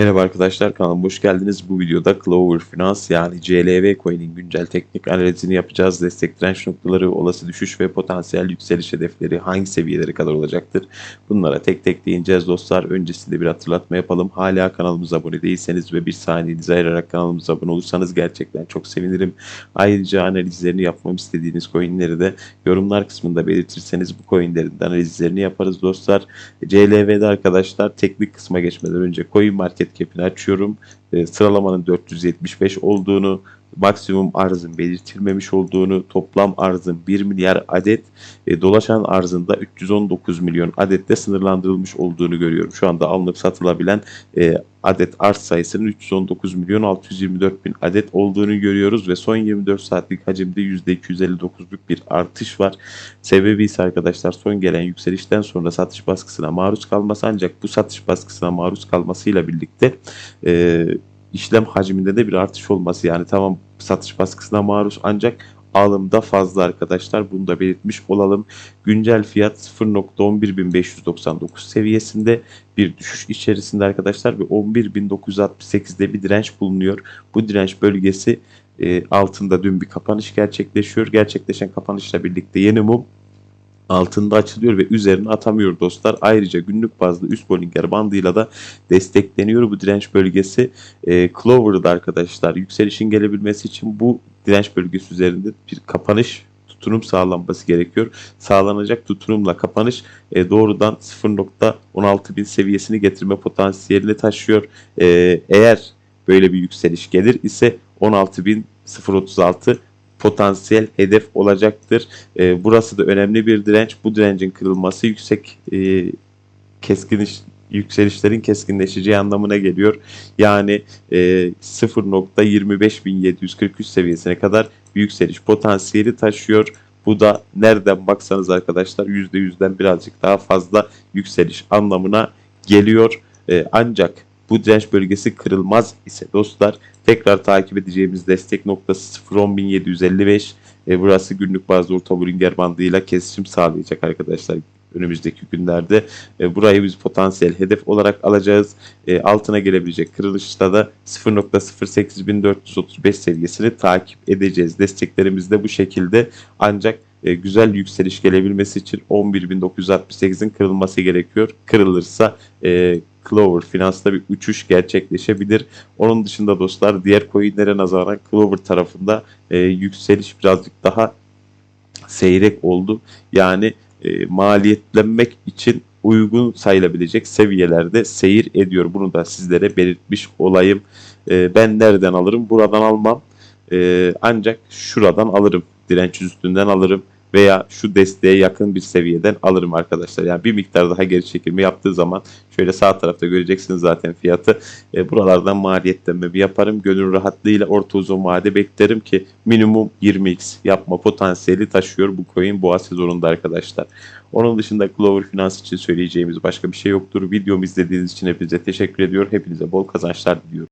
Merhaba arkadaşlar kanalıma hoş geldiniz. Bu videoda Clover Finance yani CLV coin'in güncel teknik analizini yapacağız. Destek direnç noktaları, olası düşüş ve potansiyel yükseliş hedefleri hangi seviyelere kadar olacaktır? Bunlara tek tek değineceğiz dostlar. Öncesinde bir hatırlatma yapalım. Hala kanalımıza abone değilseniz ve bir saniyenizi ayırarak kanalımıza abone olursanız gerçekten çok sevinirim. Ayrıca analizlerini yapmamı istediğiniz coin'leri de yorumlar kısmında belirtirseniz bu coin'lerin analizlerini yaparız dostlar. CLV'de arkadaşlar teknik kısma geçmeden önce coin market cap'ini açıyorum. E, sıralamanın 475 olduğunu, maksimum arzın belirtilmemiş olduğunu, toplam arzın 1 milyar adet, e, dolaşan arzında 319 milyon adette sınırlandırılmış olduğunu görüyorum. Şu anda alınıp satılabilen e, adet arz sayısının 319 milyon 624 bin adet olduğunu görüyoruz ve son 24 saatlik hacimde %259'luk bir artış var. Sebebi ise arkadaşlar son gelen yükselişten sonra satış baskısına maruz kalması ancak bu satış baskısına maruz kalmasıyla birlikte e, işlem hacminde de bir artış olması yani tamam satış baskısına maruz ancak alımda fazla arkadaşlar bunu da belirtmiş olalım. Güncel fiyat 0.11599 seviyesinde bir düşüş içerisinde arkadaşlar ve 11.968'de bir direnç bulunuyor. Bu direnç bölgesi e, altında dün bir kapanış gerçekleşiyor. Gerçekleşen kapanışla birlikte yeni mum altında açılıyor ve üzerine atamıyor dostlar. Ayrıca günlük bazda üst Bollinger bandıyla da destekleniyor bu direnç bölgesi. E, Clover'da arkadaşlar yükselişin gelebilmesi için bu direnç bölgesi üzerinde bir kapanış tutunum sağlanması gerekiyor. Sağlanacak tutunumla kapanış e, doğrudan 0.16 bin seviyesini getirme potansiyelini taşıyor. E, eğer böyle bir yükseliş gelir ise 16.036 potansiyel hedef olacaktır. E, burası da önemli bir direnç. Bu direncin kırılması yüksek e, keskin yükselişlerin keskinleşeceği anlamına geliyor. Yani e, 0.25743 seviyesine kadar bir yükseliş potansiyeli taşıyor. Bu da nereden baksanız arkadaşlar %100'den birazcık daha fazla yükseliş anlamına geliyor. E, ancak bu direnç bölgesi kırılmaz ise dostlar tekrar takip edeceğimiz destek noktası 0.10755. E, burası günlük bazda orta Bollinger bandıyla kesişim sağlayacak arkadaşlar önümüzdeki günlerde. E, burayı biz potansiyel hedef olarak alacağız. E, altına gelebilecek kırılışta da 0.08435 seviyesini takip edeceğiz. Desteklerimiz de bu şekilde ancak e, güzel yükseliş gelebilmesi için 11.968'in kırılması gerekiyor. Kırılırsa e, Clover Finans'ta bir uçuş gerçekleşebilir. Onun dışında dostlar diğer coinlere nazaran Clover tarafında e, yükseliş birazcık daha seyrek oldu. Yani e, maliyetlenmek için uygun sayılabilecek seviyelerde seyir ediyor. Bunu da sizlere belirtmiş olayım. E, ben nereden alırım? Buradan almam. E, ancak şuradan alırım. Direnç üstünden alırım veya şu desteğe yakın bir seviyeden alırım arkadaşlar. Yani bir miktar daha geri çekilme yaptığı zaman şöyle sağ tarafta göreceksiniz zaten fiyatı. E, buralardan maliyetlenme bir yaparım. Gönül rahatlığıyla orta uzun vade beklerim ki minimum 20x yapma potansiyeli taşıyor bu coin boğa sezonunda arkadaşlar. Onun dışında Clover Finance için söyleyeceğimiz başka bir şey yoktur. Videomu izlediğiniz için hepinize teşekkür ediyor. Hepinize bol kazançlar diliyorum.